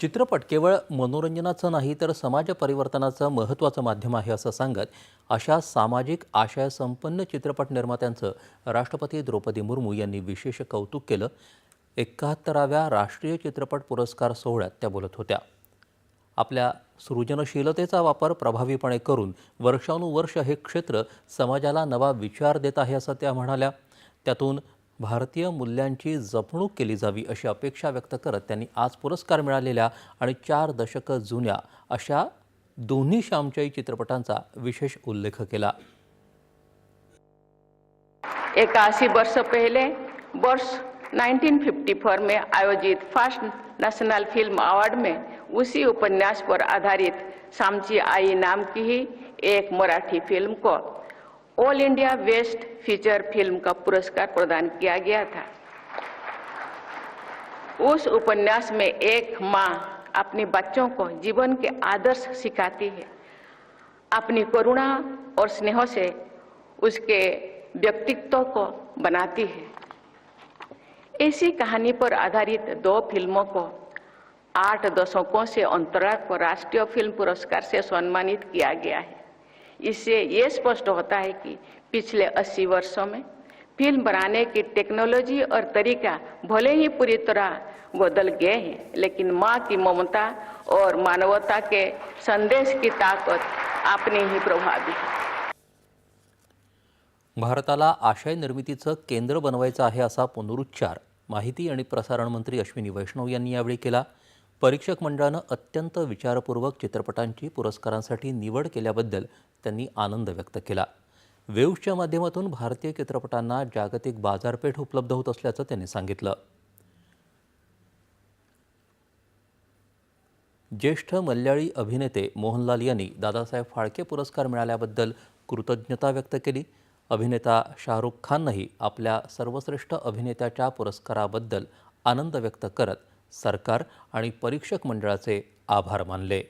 चित्रपट केवळ मनोरंजनाचं नाही तर समाज परिवर्तनाचं महत्त्वाचं माध्यम आहे असं सांगत अशा सामाजिक आशयसंपन्न चित्रपट निर्मात्यांचं राष्ट्रपती द्रौपदी मुर्मू यांनी विशेष कौतुक केलं. एकाहत्तराव्या राष्ट्रीय चित्रपट पुरस्कार सोहळ्यात त्या बोलत होत्या. आपल्या सृजनशीलतेचा वापर प्रभावीपणे करून वर्षानुवर्ष हे क्षेत्र समाजाला नवा विचार देत आहे असं त्या म्हणाल्या. त्यातून भारतीय मूल्यांची जपणूक केली जावी अशी अपेक्षा व्यक्त करत त्यांनी आज पुरस्कार मिळालेल्या आणि चार दशकं जुन्या अशा दोन्ही श्यामच्याई चित्रपटांचा विशेष उल्लेख केला. इक्यासी वर्ष पहले वर्ष 1954 में आयोजित फर्स्ट नेशनल फिल्म अवार्ड में उसी उपन्यास पर आधारित सामची आई नाम की ही एक मराठी फिल्म को all India best feature film का पुरस्कार प्रदान किया गया था। उस उपन्यास में एक माँ अपने बच्चों को जीवन के आदर्श सिखाती है। अपनी करुणा और स्नेह से उसके व्यक्तित्व को बनाती है। इसी कहानी पर आधारित दो फ़िल्मों को आठ दशकों से अंतराल पर राष्ट्रीय फ़िल्म पुरस्कार से सम्मानित किया गया है। इससे ये स्पष्ट होता है कि पिछले 80 वर्षों में फिल्म बनाने की टेक्नोलॉजी और तरीका भले ही पूरी तरह बदल गए हैं लेकिन माँ की ममता और मानवता के संदेश की ताकत आपने ही प्रभावी है। भारताला आशय निर्मितीचं केंद्र बनवायचं आहे असा पुनरुच्चार माहिती आणि प्रसारण मंत्री अश्विनी वैष्णव यांनी यावेळी केला. परीक्षक मंडळानं अत्यंत विचारपूर्वक चित्रपटांची पुरस्कारांसाठी निवड केल्याबद्दल त्यांनी आनंद व्यक्त केला. वेव्सच्या माध्यमातून भारतीय चित्रपटांना जागतिक बाजारपेठ उपलब्ध होत असल्याचं त्यांनी सांगितलं. ज्येष्ठ मल्याळी अभिनेते मोहनलाल यांनी दादासाहेब फाळके पुरस्कार मिळाल्याबद्दल कृतज्ञता व्यक्त केली. अभिनेता शाहरुख खाननंही आपल्या सर्वश्रेष्ठ अभिनेत्याच्या पुरस्काराबद्दल आनंद व्यक्त करत सरकार आणि परीक्षक मंडळाचे आभार मानले.